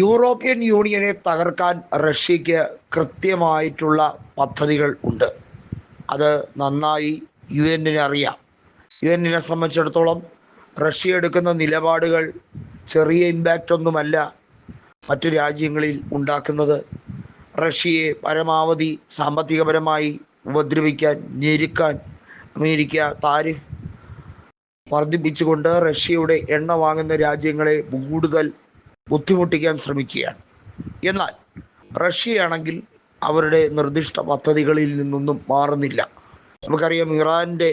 European യൂണിയനെ തകർക്കാൻ റഷ്യയ്ക്ക് കൃത്യമായിട്ടുള്ള പദ്ധതികൾ ഉണ്ട്. അത് നന്നായി യു എന്നിനെ അറിയാം. യു എന്നിനെ സംബന്ധിച്ചിടത്തോളം റഷ്യ എടുക്കുന്ന നിലപാടുകൾ ചെറിയ ഇമ്പാക്റ്റ് ഒന്നുമല്ല മറ്റു രാജ്യങ്ങളിൽ ഉണ്ടാക്കുന്നത് റഷ്യയെ പരമാവധി സാമ്പത്തികപരമായി ഉപദ്രവിക്കാൻ ഞെരുക്കാൻ അമേരിക്ക താരിഫ് വർദ്ധിപ്പിച്ചുകൊണ്ട് റഷ്യയുടെ എണ്ണ വാങ്ങുന്ന രാജ്യങ്ങളെ കൂടുതൽ ബുദ്ധിമുട്ടിക്കാൻ ശ്രമിക്കുകയാണ്. എന്നാൽ റഷ്യയാണെങ്കിൽ അവരുടെ നിർദ്ദിഷ്ട പദ്ധതികളിൽ നിന്നൊന്നും മാറുന്നില്ല. നമുക്കറിയാം ഇറാന്റെ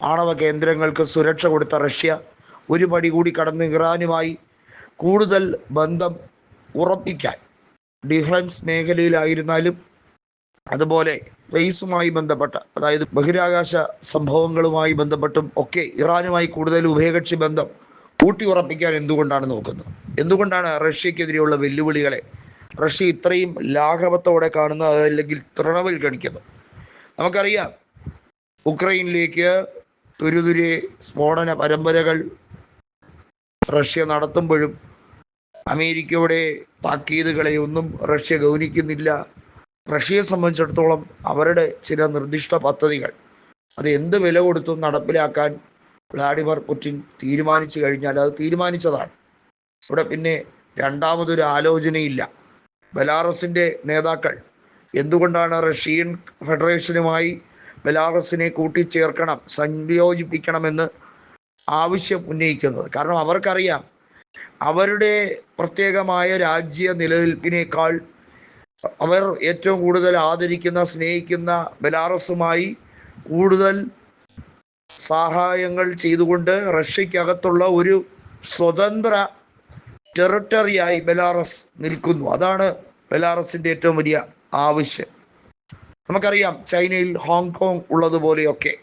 ആണവ കേന്ദ്രങ്ങൾക്ക് സുരക്ഷ കൊടുത്ത റഷ്യ ഒരു പടി കൂടി കടന്ന് ഇറാനുമായി കൂടുതൽ ബന്ധം ഉറപ്പിക്കാൻ ഡിഫൻസ് മേഖലയിലായിരുന്നാലും അതുപോലെ സ്പേസുമായി ബന്ധപ്പെട്ട അതായത് ബഹിരാകാശ സംഭവങ്ങളുമായി ബന്ധപ്പെട്ടും ഒക്കെ ഇറാനുമായി കൂടുതൽ ഉഭയകക്ഷി ബന്ധം ഊട്ടി ഉറപ്പിക്കാൻ എന്തുകൊണ്ടാണ് നോക്കുന്നത്? എന്തുകൊണ്ടാണ് റഷ്യക്കെതിരെയുള്ള വെല്ലുവിളികളെ റഷ്യ ഇത്രയും ലാഘവത്തോടെ കാണുന്നത് അല്ലെങ്കിൽ തൃണവൽഗണിക്കുന്നത് നമുക്കറിയാം ഉക്രൈനിലേക്ക് തുരുതുരെ സ്ഫോടന പരമ്പരകൾ റഷ്യ നടത്തുമ്പോഴും അമേരിക്കയുടെ താക്കീതുകളെ ഒന്നും റഷ്യ ഗൗനിക്കുന്നില്ല. റഷ്യയെ സംബന്ധിച്ചിടത്തോളം അവരുടെ ചില നിർദ്ദിഷ്ട പദ്ധതികൾ അത് എന്ത് വില കൊടുത്തും നടപ്പിലാക്കാൻ വ്ളാഡിമിർ പുടിൻ തീരുമാനിച്ചു കഴിഞ്ഞാൽ അത് തീരുമാനിച്ചതാണ്. ഇവിടെ പിന്നെ രണ്ടാമതൊരു ആലോചനയില്ല. ബലാറസിന്റെ നേതാക്കൾ എന്തുകൊണ്ടാണ് റഷ്യൻ ഫെഡറേഷനുമായി ബലാറസിനെ കൂട്ടിച്ചേർക്കണം സംയോജിപ്പിക്കണമെന്ന് ആവശ്യം ഉന്നയിക്കുന്നത്? കാരണം അവർക്കറിയാം അവരുടെ പ്രത്യേകമായ രാജ്യ നിലനിൽപ്പിനേക്കാൾ അവർ ഏറ്റവും കൂടുതൽ ആദരിക്കുന്ന സ്നേഹിക്കുന്ന ബലാറസുമായി കൂടുതൽ സഹായങ്ങൾ ചെയ്തുകൊണ്ട് റഷ്യക്കകത്തുള്ള ഒരു സ്വതന്ത്ര ടെറിട്ടറിയായി ബെലാറസ് നിൽക്കുന്നു. അതാണ് ബെലാറസിന്റെ ഏറ്റവും വലിയ ആവശ്യം. നമുക്കറിയാം ചൈനയിൽ ഹോങ്കോങ് ഉള്ളതുപോലെയൊക്കെ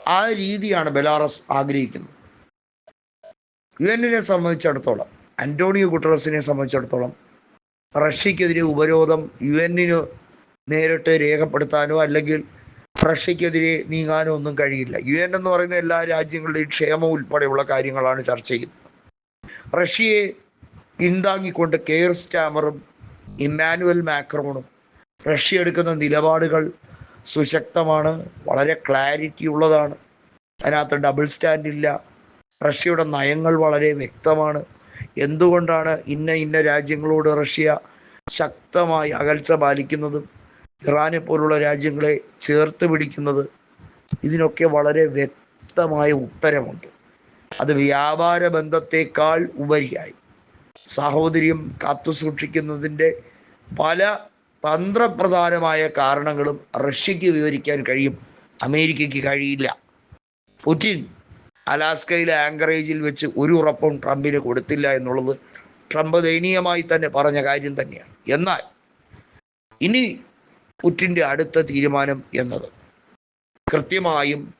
ആ രീതിയാണ് ബെലാറസ് ആഗ്രഹിക്കുന്നത്. യു എന്നിനെ സംബന്ധിച്ചിടത്തോളം അന്റോണിയോ ഗുട്ടറസിനെ സംബന്ധിച്ചിടത്തോളം റഷ്യക്കെതിരെ ഉപരോധം യു എന്നിന് നേരിട്ട് രേഖപ്പെടുത്താനോ അല്ലെങ്കിൽ റഷ്യക്കെതിരെ നീങ്ങാനോ ഒന്നും കഴിയില്ല. യു എൻ എന്ന് പറയുന്ന എല്ലാ രാജ്യങ്ങളുടെയും ക്ഷേമം ഉൾപ്പെടെയുള്ള കാര്യങ്ങളാണ് ചർച്ച ചെയ്യുന്നത്. റഷ്യയെ പിന്താങ്ങിക്കൊണ്ട് കെയർ സ്റ്റാമറും ഇമ്മാനുവൽ മാക്രോണും റഷ്യ എടുക്കുന്ന നിലപാടുകൾ സുശക്തമാണ് വളരെ ക്ലാരിറ്റി ഉള്ളതാണ്. അതിനകത്ത് ഡബിൾ സ്റ്റാൻഡ് ഇല്ല. റഷ്യയുടെ നയങ്ങൾ വളരെ വ്യക്തമാണ്. എന്തുകൊണ്ടാണ് ഇന്ന ഇന്ന രാജ്യങ്ങളോട് റഷ്യ ശക്തമായി അകൽച്ച പാലിക്കുന്നതും ഇറാനെ പോലുള്ള രാജ്യങ്ങളെ ചേർത്ത് പിടിക്കുന്നത് ഇതിനൊക്കെ വളരെ വ്യക്തമായ ഉത്തരമുണ്ട്. അത് വ്യാപാര ബന്ധത്തെക്കാൾ ഉപരിയായി. സാഹോദര്യം കാത്തുസൂക്ഷിക്കുന്നതിന്റെ പല തന്ത്രപ്രധാനമായ കാരണങ്ങളും റഷ്യക്ക് വിവരിക്കാൻ കഴിയും. അമേരിക്കയ്ക്ക് കഴിയില്ല. പുടിൻ അലാസ്കയിലെ ആങ്കറേജിൽ വെച്ച് ഒരു ഉറപ്പും ട്രംപിന് കൊടുത്തില്ല എന്നുള്ളത് ട്രംപ് ദയനീയമായി തന്നെ പറഞ്ഞ കാര്യം തന്നെയാണ്. എന്നാൽ ഇനി പുറ്റിന്റെ അടുത്ത തീരുമാനം എന്നത്. കൃത്യമായും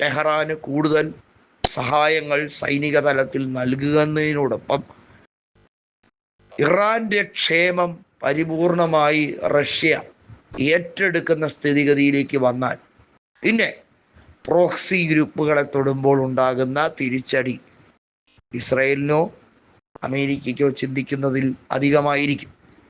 ടെഹ്റാന് കൂടുതൽ സഹായങ്ങൾ സൈനിക തലത്തിൽ നൽകുന്നതിനോടൊപ്പം ഇറാന്റെ ക്ഷേമം പരിപൂർണമായി റഷ്യ ഏറ്റെടുക്കുന്ന സ്ഥിതിഗതിയിലേക്ക് വന്നാൽ പിന്നെ പ്രോക്സി ഗ്രൂപ്പുകളെ തൊടുമ്പോൾ ഉണ്ടാകുന്ന തിരിച്ചടി ഇസ്രയേലിനോ അമേരിക്കയ്ക്കോ ചിന്തിക്കുന്നതിൽ അധികമായിരിക്കും.